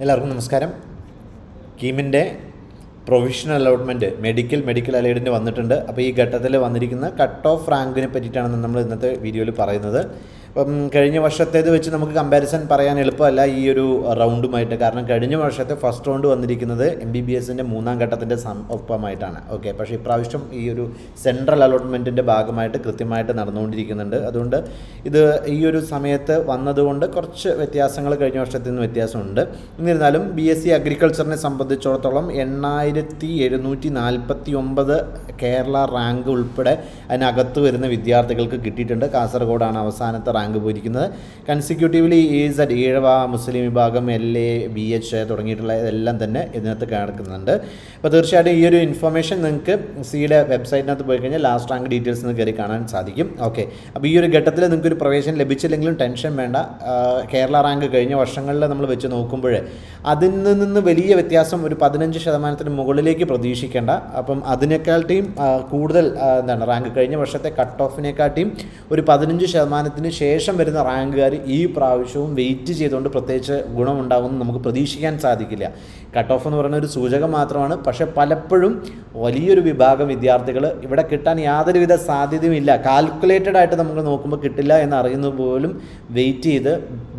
എല്ലാവർക്കും നമസ്കാരം. കീമിന്റെ പ്രൊവിഷണൽ അലോട്ട്മെന്റ് മെഡിക്കൽ മെഡിക്കൽ അലൈഡിന്റെ വന്നിട്ടുണ്ട്. അപ്പോൾ ഈ ഘട്ടത്തിൽ വന്നിരിക്കുന്ന കട്ട് ഓഫ് റാങ്കിനെ പറ്റിയിട്ടാണ് നമ്മൾ ഇന്നത്തെ വീഡിയോയിൽ പറയുന്നത്. അപ്പം കഴിഞ്ഞ വർഷത്തേത് വെച്ച് നമുക്ക് കമ്പാരിസൺ പറയാൻ എളുപ്പമല്ല ഈ ഒരു റൗണ്ടുമായിട്ട് കാരണം കഴിഞ്ഞ വർഷത്തെ ഫസ്റ്റ് റൗണ്ട് വന്നിരിക്കുന്നത് എം ബി ബി എസിന്റെ മൂന്നാം ഘട്ടത്തിന്റെ ഒപ്പമായിട്ടാണ്. ഓക്കെ പക്ഷേ ഇപ്രാവശ്യം ഈ ഒരു സെൻട്രൽ അലോട്ട്മെന്റിന്റെ ഭാഗമായിട്ട് കൃത്യമായിട്ട് നടന്നുകൊണ്ടിരിക്കുന്നുണ്ട്. അതുകൊണ്ട് ഇത് ഈ ഒരു സമയത്ത് വന്നതുകൊണ്ട് കുറച്ച് വ്യത്യാസങ്ങൾ കഴിഞ്ഞ വർഷത്തിൽ നിന്ന് വ്യത്യാസമുണ്ട്. എന്നിരുന്നാലും ബി എസ് സി അഗ്രികൾച്ചറിനെ സംബന്ധിച്ചിടത്തോളം എണ്ണായിരത്തി എഴുന്നൂറ്റി നാൽപ്പത്തി ഒമ്പത് കേരള റാങ്ക് ഉൾപ്പെടെ അതിനകത്ത് വരുന്ന വിദ്യാർത്ഥികൾക്ക് കിട്ടിയിട്ടുണ്ട്. കാസർഗോഡാണ് അവസാനത്തെ റാങ്ക് പോയിരിക്കുന്നത്. Consecutively is at Ezhava Muslim വിഭാഗം എൽ എ ബി എച്ച് തുടങ്ങിയിട്ടുള്ള ഇതെല്ലാം തന്നെ ഇതിനകത്ത് കിടക്കുന്നുണ്ട്. അപ്പോൾ തീർച്ചയായിട്ടും ഈ ഒരു ഇൻഫർമേഷൻ നിങ്ങൾക്ക് സിയുടെ വെബ്സൈറ്റിനകത്ത് പോയി കഴിഞ്ഞാൽ ലാസ്റ്റ് റാങ്ക് ഡീറ്റെയിൽസ് നിന്ന് കയറി കാണാൻ സാധിക്കും. ഓക്കെ അപ്പോൾ ഈ ഒരു ഘട്ടത്തിൽ നിങ്ങൾക്ക് ഒരു പ്രവേശനം ലഭിച്ചില്ലെങ്കിലും ടെൻഷൻ വേണ്ട. കേരള റാങ്ക് കഴിഞ്ഞ വർഷങ്ങളിൽ നമ്മൾ വെച്ച് നോക്കുമ്പോൾ അതിൽ നിന്ന് വലിയ വ്യത്യാസം ഒരു പതിനഞ്ച് ശതമാനത്തിന് മുകളിലേക്ക് പ്രതീക്ഷിക്കേണ്ട. അപ്പം അതിനേക്കാട്ടിയും കൂടുതൽ എന്താണ് റാങ്ക് കഴിഞ്ഞ വർഷത്തെ കട്ട് ഓഫിനെക്കാട്ടിയും ഒരു പതിനഞ്ച് ശതമാനത്തിന് ശേഷം വരുന്ന റാങ്കുകാർ ഈ പ്രാവശ്യവും വെയിറ്റ് ചെയ്തുകൊണ്ട് പ്രത്യേകിച്ച് ഗുണമുണ്ടാകുമെന്ന് നമുക്ക് പ്രതീക്ഷിക്കാൻ സാധിക്കില്ല. കട്ട് ഓഫ് എന്ന് പറയുന്ന ഒരു സൂചകം മാത്രമാണ്. പക്ഷേ പലപ്പോഴും വലിയൊരു വിഭാഗം വിദ്യാർത്ഥികൾ ഇവിടെ കിട്ടാൻ യാതൊരുവിധ സാധ്യതയും ഇല്ല. കാൽക്കുലേറ്റഡ് ആയിട്ട് നമുക്ക് നോക്കുമ്പോൾ കിട്ടില്ല എന്ന് അറിയുന്നത് പോലും വെയിറ്റ് ചെയ്ത്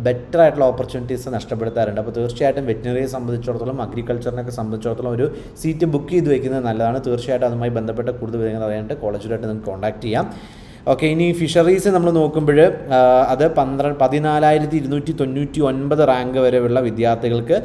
ബെറ്റർ ആയിട്ടുള്ള ഓപ്പർച്യൂണിറ്റീസ് നഷ്ടപ്പെടുത്താറുണ്ട്. അപ്പോൾ തീർച്ചയായിട്ടും വെറ്റിനറിയെ സംബന്ധിച്ചിടത്തോളം അഗ്രികൾച്ചറിനൊക്കെ സംബന്ധിച്ചിടത്തോളം ഒരു സീറ്റ് ബുക്ക് ചെയ്ത് വെക്കുന്നത് നല്ലതാണ്. തീർച്ചയായിട്ടും അതുമായി ബന്ധപ്പെട്ട കൂടുതൽ വിവരങ്ങൾ അറിയാനായിട്ട് കോളേജിലായിട്ട് നിങ്ങൾക്ക് കോൺടാക്ട് ചെയ്യാം. ഓക്കെ ഇനി ഫിഷറീസ് നമ്മൾ നോക്കുമ്പോൾ അത് പന്ത്രണ്ട് പതിനാലായിരത്തി ഇരുന്നൂറ്റി തൊണ്ണൂറ്റി ഒൻപത് റാങ്ക് വരെയുള്ള വിദ്യാർത്ഥികൾക്ക്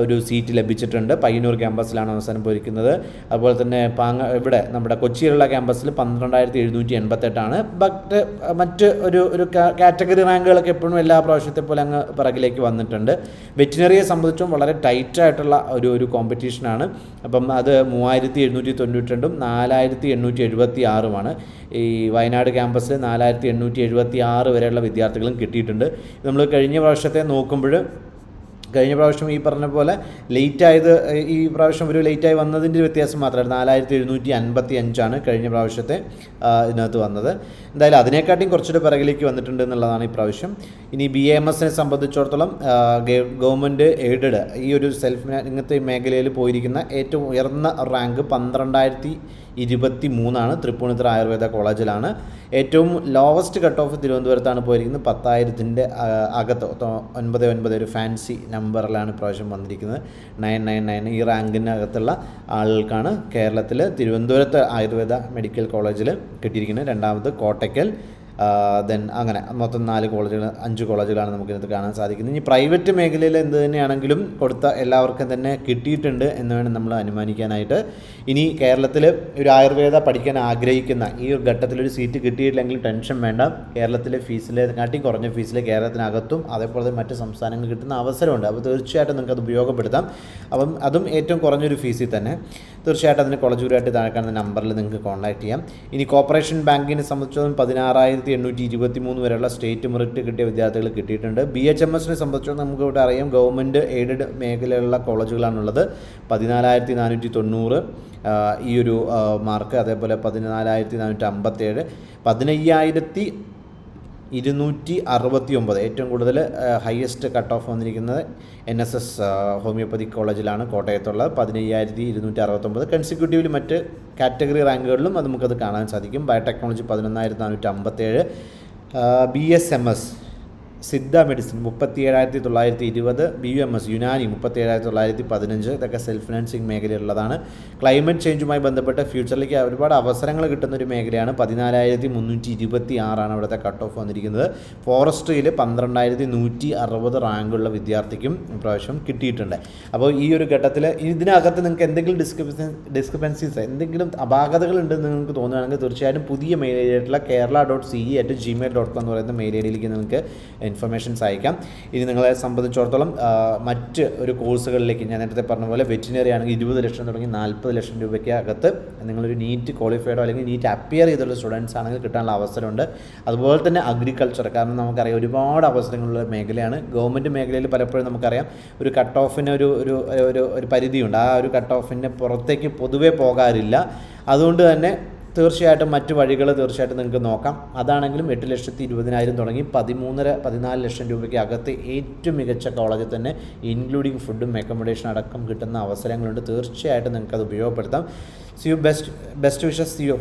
ഒരു സീറ്റ് ലഭിച്ചിട്ടുണ്ട്. പയ്യന്നൂർ ക്യാമ്പസിലാണ് അവസാനം പോയിരിക്കുന്നത്. അതുപോലെ തന്നെ പാങ്ങ ഇവിടെ നമ്മുടെ കൊച്ചിയിലുള്ള ക്യാമ്പസിൽ പന്ത്രണ്ടായിരത്തി എഴുന്നൂറ്റി എൺപത്തെട്ടാണ് ബട്ട് മറ്റ് ഒരു ഒരു കാറ്റഗറി റാങ്കുകളൊക്കെ എപ്പോഴും എല്ലാ പ്രാവശ്യത്തെ പോലെ അങ്ങ് പിറകിലേക്ക് വന്നിട്ടുണ്ട്. വെറ്റിനറിയെ സംബന്ധിച്ചും വളരെ ടൈറ്റായിട്ടുള്ള ഒരു ഒരു കോമ്പറ്റീഷനാണ് അപ്പം അത് മൂവായിരത്തി എഴുന്നൂറ്റി തൊണ്ണൂറ്റി രണ്ടും നാലായിരത്തി എണ്ണൂറ്റി എഴുപത്തി ആറുമാണ് ഈ വയനാട് ക്യാമ്പസിൽ നാലായിരത്തി എണ്ണൂറ്റി എഴുപത്തി ആറ് വരെയുള്ള വിദ്യാർത്ഥികളും കിട്ടിയിട്ടുണ്ട്. നമ്മൾ കഴിഞ്ഞ വർഷത്തെ നോക്കുമ്പോൾ കഴിഞ്ഞ പ്രാവശ്യം ഈ പറഞ്ഞ പോലെ ലേറ്റ് ആയത് ഈ പ്രാവശ്യം ഒരു ലേറ്റ് ആയി വന്നതിന്റെ വ്യത്യാസം മാത്രമായിരുന്നു. നാലായിരത്തി എഴുന്നൂറ്റി അൻപത്തി അഞ്ചാണ് കഴിഞ്ഞ പ്രാവശ്യത്തെ ഇതിനകത്ത് വന്നത്. എന്തായാലും അതിനെക്കാട്ടിയും കുറച്ചുകൂടെ പിറകിലേക്ക് വന്നിട്ടുണ്ട് എന്നുള്ളതാണ് ഈ പ്രാവശ്യം. ഇനി ബി എം എസിനെ സംബന്ധിച്ചിടത്തോളം ഗവൺമെന്റ് എയ്ഡഡ് ഈ ഒരു സെൽഫ് ഇങ്ങനത്തെ മേഖലയിൽ പോയിരിക്കുന്ന ഏറ്റവും ഉയർന്ന റാങ്ക് പന്ത്രണ്ടായിരത്തി ഇരുപത്തി മൂന്നാണ് തൃപ്പൂണിത്തുറ ആയുർവേദ കോളേജിലാണ്. ഏറ്റവും ലോവസ്റ്റ് കട്ട് ഓഫ് തിരുവനന്തപുരത്താണ് പോയിരിക്കുന്നത്. പത്തായിരത്തിന്റെ അകത്ത് ഒൻപത് ഒൻപത് ഒരു ഫാൻസി നമ്പറിലാണ് ഇപ്രാവശ്യം വന്നിരിക്കുന്നത്. നയൻ നയൻ നയൻ ഈ റാങ്കിനകത്തുള്ള ആളുകൾക്കാണ് കേരളത്തിൽ തിരുവനന്തപുരത്ത് ആയുർവേദ മെഡിക്കൽ കോളേജിൽ കിട്ടിയിരിക്കുന്നത്. രണ്ടാമത് കോട്ടയ്ക്കൽ ദെൻ അങ്ങനെ മൊത്തം നാല് കോളേജുകൾ അഞ്ച് കോളേജുകളാണ് നമുക്കിതിനകത്ത് കാണാൻ സാധിക്കുന്നത്. ഇനി പ്രൈവറ്റ് മേഖലയിൽ എന്ത് തന്നെയാണെങ്കിലും കൊടുത്ത എല്ലാവർക്കും തന്നെ കിട്ടിയിട്ടുണ്ട് എന്ന് വേണം നമ്മൾ അനുമാനിക്കാനായിട്ട്. ഇനി കേരളത്തിൽ ഒരു ആയുർവേദ പഠിക്കാൻ ആഗ്രഹിക്കുന്ന ഈ ഒരു ഘട്ടത്തിൽ ഒരു സീറ്റ് കിട്ടിയിട്ടില്ലെങ്കിൽ ടെൻഷൻ വേണ്ട. കേരളത്തിലെ ഫീസിലെ കാട്ടി കുറഞ്ഞ ഫീസിൽ കേരളത്തിനകത്തും അതേപോലെ തന്നെ മറ്റ് സംസ്ഥാനങ്ങളിൽ കിട്ടുന്ന അവസരമുണ്ട്. അപ്പോൾ തീർച്ചയായിട്ടും നിങ്ങൾക്ക് അത് ഉപയോഗപ്പെടുത്താം. അപ്പം അതും ഏറ്റവും കുറഞ്ഞൊരു ഫീസിൽ തന്നെ. തീർച്ചയായിട്ടും അതിന് കോളേജുമായിട്ട് താഴെ കാണുന്ന നമ്പറിൽ നിങ്ങൾക്ക് കോൺടാക്ട് ചെയ്യാം. ഇനി കോർപ്പറേഷൻ ബാങ്കിനെ സംബന്ധിച്ചിടത്തോളം പതിനാറായിരത്തി എണ്ണൂറ്റി ഇരുപത്തി മൂന്ന് വരെയുള്ള സ്റ്റേറ്റ് മെറിറ്റ് കിട്ടിയ വിദ്യാർത്ഥികൾ കിട്ടിയിട്ടുണ്ട്. ബി എച്ച് എം എസിനെ സംബന്ധിച്ചിടത്തോളം നമുക്ക് ഇവിടെ അറിയാം ഗവൺമെന്റ് എയ്ഡഡ് മേഖലയിലുള്ള കോളേജുകളാണുള്ളത്. പതിനാലായിരത്തി നാനൂറ്റി തൊണ്ണൂറ് ഈ ഒരു മാർക്ക് അതേപോലെ പതിനാലായിരത്തി നാനൂറ്റി അമ്പത്തേഴ് പതിനയ്യായിരത്തി ഇരുന്നൂറ്റി അറുപത്തി ഒമ്പത് ഏറ്റവും കൂടുതൽ ഹയസ്റ്റ് കട്ട് ഓഫ് വന്നിരിക്കുന്നത് എൻ എസ് എസ് ഹോമിയോപ്പതി കോളേജിലാണ് കോട്ടയത്തുള്ളത്. പതിനയ്യായിരത്തി ഇരുന്നൂറ്റി അറുപത്തൊമ്പത് കൺസിക്യൂട്ടീവിൽ മറ്റ് കാറ്റഗറി റാങ്കുകളിലും അത് നമുക്കത് കാണാൻ സാധിക്കും. ബയോടെക്നോളജി പതിനൊന്നായിരത്തി നാനൂറ്റി അമ്പത്തേഴ് B S M S Siddha medicine മുപ്പത്തി ഏഴായിരത്തി തൊള്ളായിരത്തി ഇരുപത് B U M S Unani മുപ്പത്തി ഏഴായിരത്തി തൊള്ളായിരത്തി പതിനഞ്ച് ഇതൊക്കെ സെൽഫ് ഫിനാൻസിങ് മേഖലയിലുള്ളതാണ്. ക്ലൈമറ്റ് ചേഞ്ചുമായി ബന്ധപ്പെട്ട് ഫ്യൂച്ചറിലേക്ക് ഒരുപാട് അവസരങ്ങൾ കിട്ടുന്ന ഒരു മേഖലയാണ് പതിനാലായിരത്തി മുന്നൂറ്റി ഇരുപത്തി ആറാണ് അവിടുത്തെ കട്ട് ഓഫ് വന്നിരിക്കുന്നത്. ഫോറസ്ട്രിയിൽ പന്ത്രണ്ടായിരത്തി നൂറ്റി അറുപത് റാങ്കുള്ള വിദ്യാർത്ഥിക്കും ഇപ്രാവശ്യം കിട്ടിയിട്ടുണ്ട്. അപ്പോൾ ഈ ഒരു ഘട്ടത്തിൽ ഇതിനകത്ത് നിങ്ങൾക്ക് എന്തെങ്കിലും ഡിസ്ക്രിപ്സൻ ഡിസ്ക്രിപ്പൻസീസ് എന്തെങ്കിലും അപാകതകൾ ഉണ്ടെന്ന് നിങ്ങൾക്ക് തോന്നുകയാണെങ്കിൽ തീർച്ചയായിട്ടും പുതിയ മെയിൽ ഐ ഡി ആയിട്ടുള്ള Kerala dot C E at Gmail dot com എന്ന് പറയുന്ന മെയിൽ ഐ ഡിയിലേക്ക് നിങ്ങൾക്ക് ഇൻഫർമേഷൻസ് അയക്കാം ഇനി നിങ്ങളെ സംബന്ധിച്ചിടത്തോളം മറ്റ് ഒരു കോഴ്സുകളിലേക്ക് ഞാൻ നേരത്തെ പറഞ്ഞ പോലെ വെറ്റിനറി ആണെങ്കിൽ ഇരുപത് ലക്ഷം തുടങ്ങി നാൽപ്പത് ലക്ഷം രൂപയ്ക്ക് അകത്ത് നിങ്ങളൊരു നീറ്റ് ക്വാളിഫൈഡോ അല്ലെങ്കിൽ നീറ്റ് അപ്പിയർ ചെയ്തുള്ള സ്റ്റുഡൻസ് ആണെങ്കിൽ കിട്ടാനുള്ള അവസരമുണ്ട്. അതുപോലെ തന്നെ അഗ്രികൾച്ചർ കാരണം നമുക്കറിയാം ഒരുപാട് അവസരങ്ങളുള്ള മേഖലയാണ്. ഗവൺമെന്റ് മേഖലയിൽ പലപ്പോഴും നമുക്കറിയാം ഒരു കട്ട് ഓഫിന് ഒരു ഒരു ഒരു പരിധിയുണ്ട്. ആ ഒരു കട്ട് ഓഫിന് പുറത്തേക്ക് പൊതുവേ പോകാറില്ല. അതുകൊണ്ട് തന്നെ തീർച്ചയായിട്ടും മറ്റു വഴികൾ തീർച്ചയായിട്ടും നിങ്ങൾക്ക് നോക്കാം. അതാണെങ്കിലും എട്ട് ലക്ഷത്തി ഇരുപതിനായിരം തുടങ്ങി പതിമൂന്നര പതിനാല് ലക്ഷം രൂപയ്ക്ക് അകത്ത് ഏറ്റവും മികച്ച കോളേജിൽ തന്നെ ഇൻക്ലൂഡിങ് ഫുഡും അക്കോമഡേഷൻ അടക്കം കിട്ടുന്ന അവസരങ്ങളുണ്ട്. തീർച്ചയായിട്ടും നിങ്ങൾക്ക് അത് ഉപയോഗപ്പെടുത്താം see you best best wishes see you